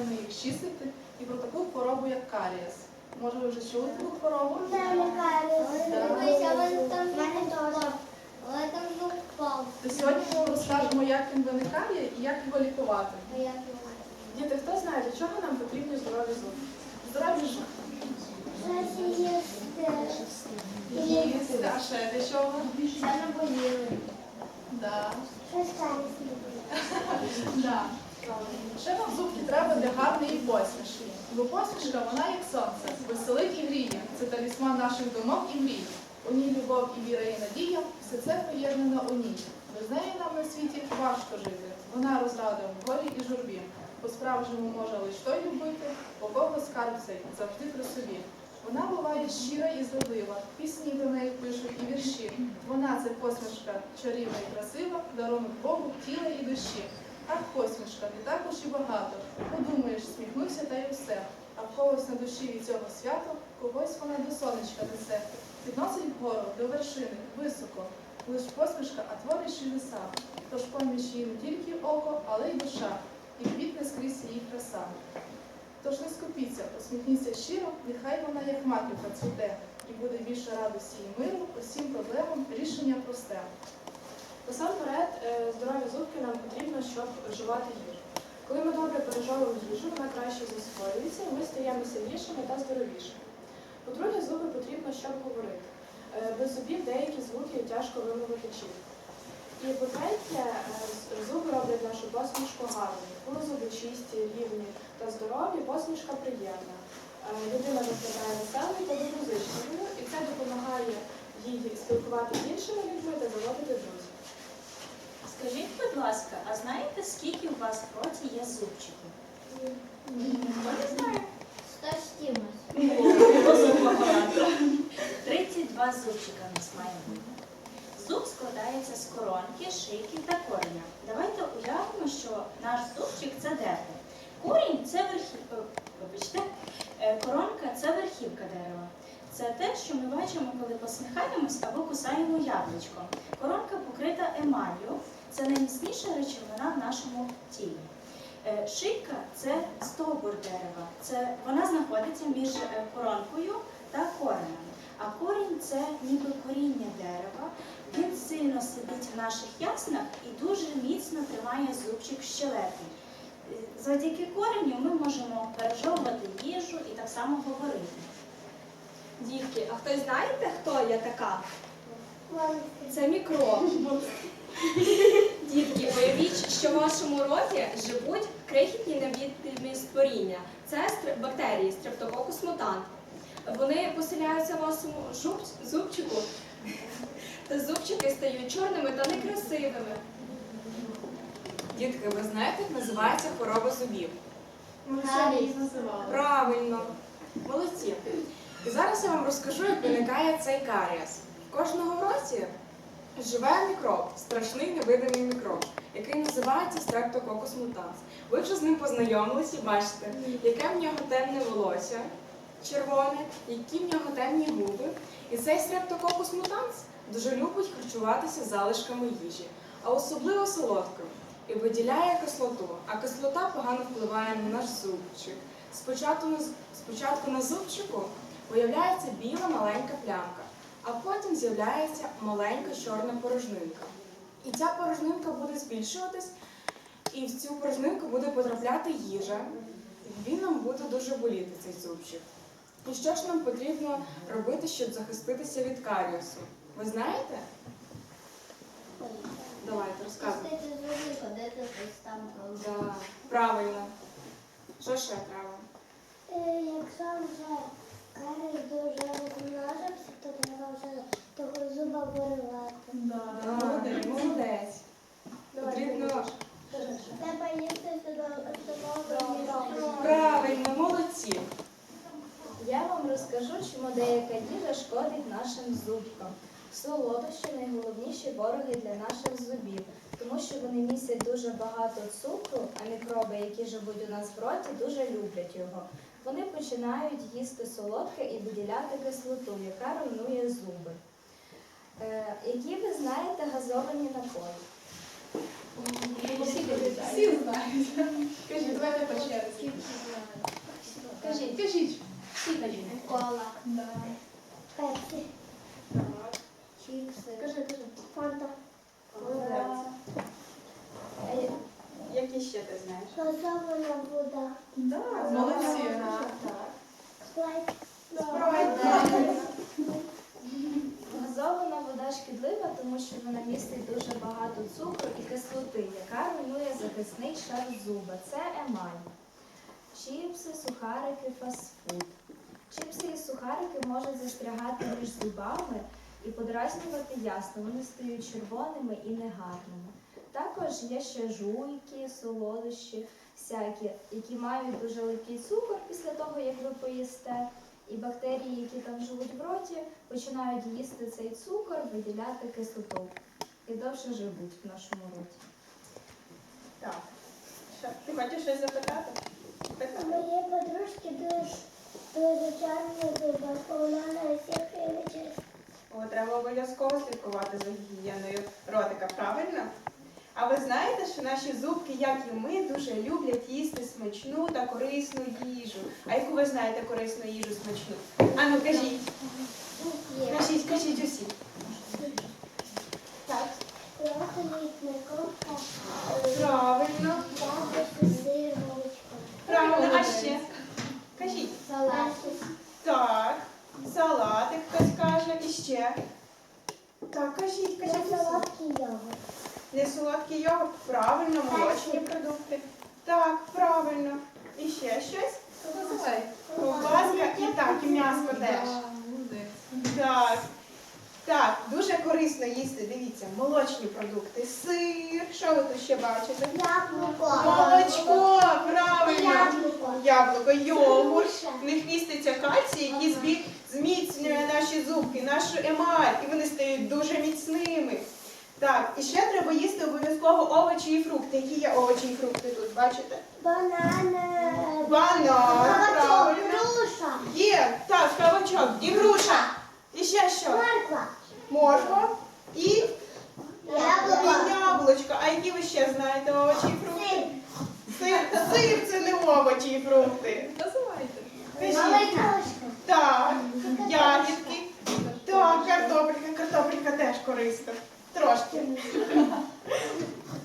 правильно їх чистити, і про таку хворобу, як карієс. Може, ви вже чули таку хворобу? То сьогодні ми розкажемо, як він виникає і як його лікувати. Діти, хто знає, для чого нам потрібні здорові зуби? Здорові ж їсти, а ще для чого? Да. Да. Ще нам зубки треба для гарної посмішки. Бо посмішка, вона як сонце, веселить і гріє. Це талісман наших думок і мрій. У ній любов і віра і надія, все це поєднано у ній. Без неї нам на світі важко жити. Вона розрада в горі і журбі. По-справжньому може лиш той любити, у кого скарб цей завжди при собі. Вона буває щира і злоблива, пісні до неї пишуть і вірші. Вона це посмішка чарівна і красива, дарунок Богу, тіла і душі. Ах, посмішка, не так і багато. Подумаєш, сміхнуся та й усе. А в когось на душі від цього свято, когось вона до сонечка несе. Підносить вгору до вершини, високо. Лиш посмішка, а творить чудеса. Тож поміж її не тільки око, але й душа, і квітне скрізь її краса. Тож не скупіться, посміхніться щиро, нехай вона як маківка цвіте, і буде більше радості і миру, усім проблемам рішення просте. Насамперед, здорові зубки нам потрібно, щоб вживати їжу. Коли ми добре пережовуємо їжу, вона краще засвоюється, і ми стаємо сильнішими та здоровішими. По-друге, зуби потрібно, щоб говорити. Е, Без зубів деякі звуки тяжко вимовити чітко. І по-третє, е, зуби роблять нашу посмішку гарною. Коли зуби чисті, рівні та здорові, посмішка приємна. Е, Людина виглядає веселою та доброзичливою, і це допомагає їй спілкувати з іншими людьми та заводити друзів. Скажіть, будь ласка, а знаєте, скільки у вас в роті є зубчиків? Хто не знає? Розум багато. 32 зубчика в нас має бути. Зуб складається з коронки, шийки та кореня. Давайте уявимо, що наш зубчик це дерево. Корінь це верхівка. Вибачте, Е, коронка це верхівка дерева. Це те, що ми бачимо, коли посміхаємось або кусаємо яблучко. Коронка покрита емаллю. Це найміцніша речовина в нашому тілі. Е, Шийка це стовбур дерева. Це вона знаходиться між е, коронкою та коренем. А корінь це ніби коріння дерева. Він сильно сидить в наших яснах і дуже міцно тримає зубчик в щелепі. Е, Завдяки кореню ми можемо пережовувати їжу і так само говорити. Дітки, а хтось знаєте, хто я така? Це мікроб. Дітки, уявіть, що в вашому роті живуть крихітні невідомі створіння. Це бактерії стрептококус мутант. Вони поселяються в вашому зубчику, та зубчики стають чорними та некрасивими. Дітки, ви знаєте, як називається хвороба зубів? Ми сьогодні їх називали. Правильно, молодці. Зараз я вам розкажу, як виникає цей карієс. В кожного році живе мікроб, страшний невидимий мікроб, який називається Streptococcus mutans. Ви вже з ним познайомилися і бачите, яке в нього темне волосся, червоне, які в нього темні губи. І цей Streptococcus mutans дуже любить харчуватися залишками їжі, а особливо солодкою. І виділяє кислоту, а кислота погано впливає на наш зубчик. Спочатку спочатку на зубчику появляється біла маленька плямка, а потім з'являється маленька чорна порожнинка. І ця порожнинка буде збільшуватись, і в цю порожнинку буде потрапляти їжа, він нам буде дуже боліти цей зубчик. І що ж нам потрібно робити, щоб захиститися від каріусу? Ви знаєте? Давайте розказуйте. Да, правильно. Що ще треба? Якщо вже карий дуже розмножився, то треба вже того зуба виривати. Да, молодець. молодець. Потрібно Треба їсти здорову правильно, молодці. Я вам розкажу, чому деяка їжа шкодить нашим зубкам. Солодощі найголовніші вороги для наших зубів, тому що вони містять дуже багато цукру, а мікроби, які живуть у нас в роті, дуже люблять його. Вони починають їсти солодке і виділяти кислоту, яка руйнує зуби. Е, які ви знаєте газовані напої? Всі знають. Кажіть, давайте по черзі. Кажіть. Кажіть. Всі кажіть. Кола, Да. пепсі, чіпси, Кажи, кажи. фанта, Молодець. Які ще ти знаєш? газована вода, Молодці. спрайт, Газована вода шкідлива, тому що вона містить дуже багато цукру і кислоти, яка руйнує захисний шар зуба. Це емаль. Чіпси, сухарики, фастфуд. Чіпси і сухарики можуть застрягати між зубами і подразнювати ясно. Вони стають червоними і негарними. Також є ще жуйки, солодощі, всякі, які мають дуже легкий цукор після того, як ви поїсте. І бактерії, які там живуть в роті, починають їсти цей цукор, виділяти кислоту. І довше живуть в нашому роті. Так. Що, ти хочеш щось запитати? У моєї подружки дуже, дуже чорні зуби, вона на всіх. О, треба обов'язково слідкувати за гігієною ротика, правильно? А ви знаєте, що наші зубки, як і ми, дуже люблять їсти смачну та корисну їжу. А яку ви знаєте корисну їжу смачну? Ану, кажіть, кажіть, кажіть усі. Так, правильно, правильно, а ще? Кажіть. салат, Так, салатик хтось каже, і ще. Так, кажіть, кажіть. усі. солодкий йогурт. Не солодкий йогурт, правильно, молочні продукти. Так, правильно. І ще щось? Ковбаска і так, і м'ясо теж. Так. Так, дуже корисно їсти, дивіться, молочні продукти, сир, що ви тут ще бачите? Яблуко. Молочко, правильно. Яблуко. Яблуко, йогурт. В них міститься кальцій, який зміцнює наші зубки, нашу емаль, і вони стають дуже міцними. Так, і ще треба їсти обов'язково овочі і фрукти. Які є овочі і фрукти тут, бачите? Банани. Банан, правильно. груша. Є, так, кавачок, і груша. І ще що? Морква. Морква і, і яблучко. А які ви ще знаєте овочі і фрукти? Сир. Сир, сир це не овочі і фрукти. Називайте. Кажіть. Так,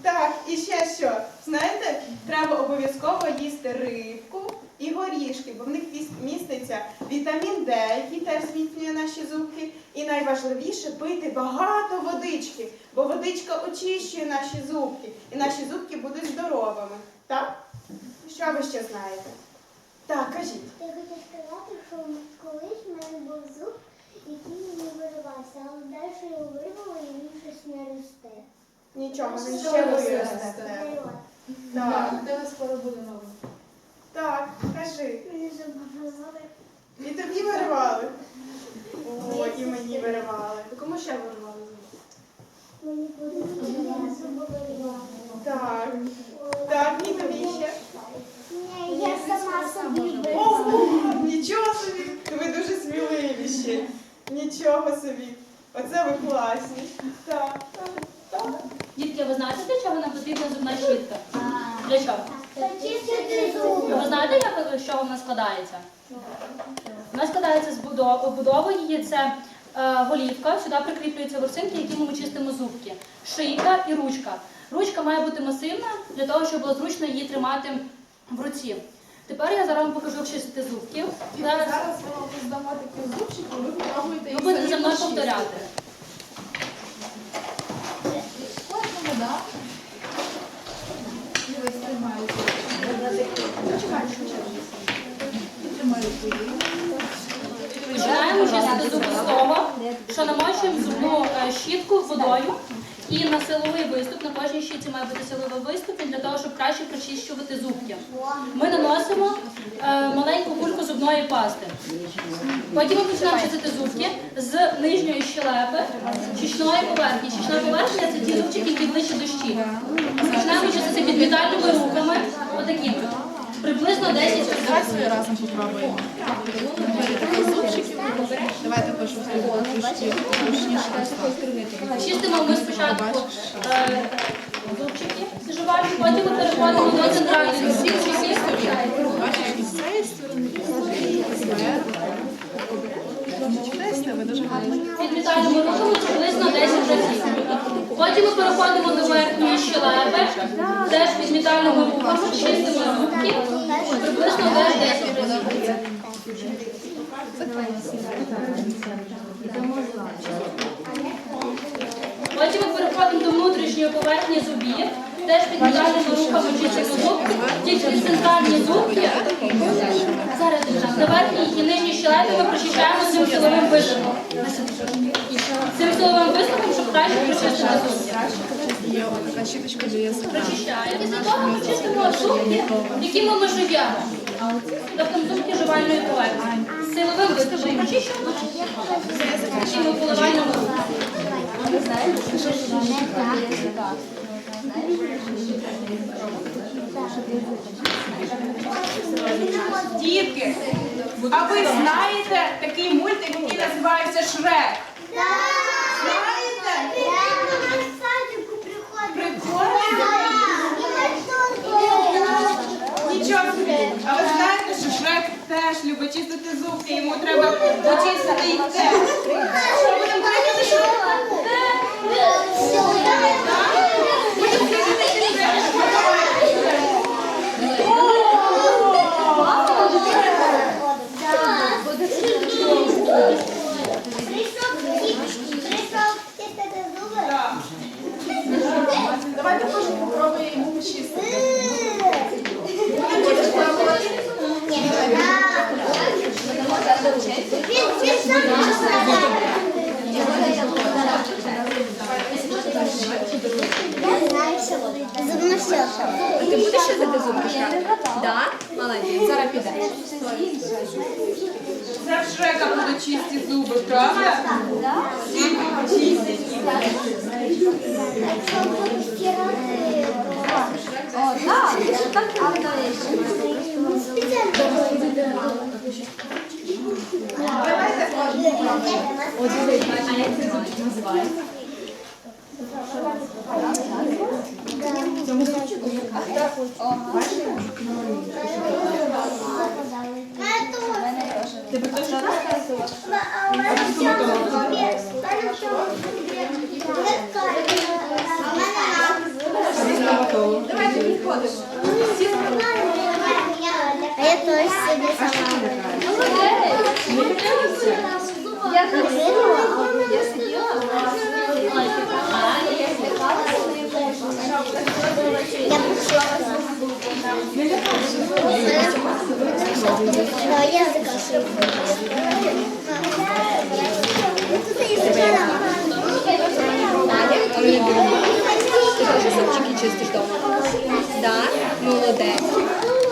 Так, і ще що? Знаєте, треба обов'язково їсти рибку і горішки, бо в них міститься вітамін Д, який теж зміцнює наші зубки. І найважливіше пити багато водички, бо водичка очищує наші зубки, і наші зубки будуть здоровими. Так? Що ви ще знаєте? Так, кажіть. Я хочу сказати, що колись в мене був зуб, який не виривався, але далі його вирвало і він щось. Нічого, він ще ви виросте. Так, де вас скоро буде новий? так, кажи. Мені зуби виривали. І тобі виривали? О, і мені виривали. Кому ще виривали? Мені подобається. Так, так, і тобі ще. Ні, я сама собі. Ого, нічого собі. Ви дуже сміливі ще. Нічого собі. Оце ви класні. Так. Дітки, ви знаєте, для чого нам потрібна зубна щітка? Для чого? Ви знаєте, як з чого вона складається? Вона складається з будови. Будова її це е, голівка, сюди прикріплюються ворсинки, якими ми чистимо зубки. Шийка і ручка. Ручка має бути масивна для того, щоб було зручно її тримати в руці. Тепер я зараз вам покажу, як чистити зубки. Зараз Зараз ми вам здамо такі зубчики, ви попробуйте ви їх будете за мною повторяти. Кожна вода. Починаємо чистити зуби з того, що намочуємо зубну е, щітку водою. І на силовий виступ, на кожній щітці має бути силовий виступ для того, щоб краще прочищувати зубки. Ми наносимо е, маленьку кульку зубної пасти. Потім ми починаємо чистити зубки з нижньої щелепи, щічної поверхні. Щічна поверхня це ті зубчики, які ближче до щік. Починаємо чистити підмітальними рухами, отакими. Приблизно 10 разів. Разом попробуємо. Берете зубчиків. Давай також трошки. Чистимо ми спочатку е, зубчики жувальні, потім ми переходимо до центральної зубчики. Бачиш, і з сторони. Відмітаємо рухами приблизно 10 разів. Потім ми переходимо до верхньої щелепи, теж відмітаємо рухами, чистимо зубки, приблизно теж 10 разів. Потім ми переходимо до внутрішньої поверхні зубів, теж відмітаємо рухами чистимо зубки, тільки центральні зубки. Зараз на верхній і нижній щелепі ми прочищаємо цим силовим виступом. Цим силовим щоб краще прочистити зубки. Така щіточка для язика. Прочищаємо. Після того ми чистимо зубки, якими ми живемо. Тобто зубки жувальної поверхні. Силовим виступом прочищуємо і ми поливаємо. Дітки, а ви знаєте такий мультик, який називається Шрек? Знаєте? Прямо в садику приходить. Нічого собі. А ви знаєте, що Шрек теж любить чистити зубки, йому треба почистити їх теж. Що будемо бачити, що будемо чистити їх теж. Так. Давай також попробуємо йому почистити. Зубна щелка. Ти будеш чистити зубки? Так? Молодець, зараз підеш. Це в Шрека будуть чисті зуби, правда? Чистить. Давайте попробуємо. Давайте підходимо. А я теж собі сама. Я пішла. Ти теж зубчики чистиш вдома? Так? Молодець.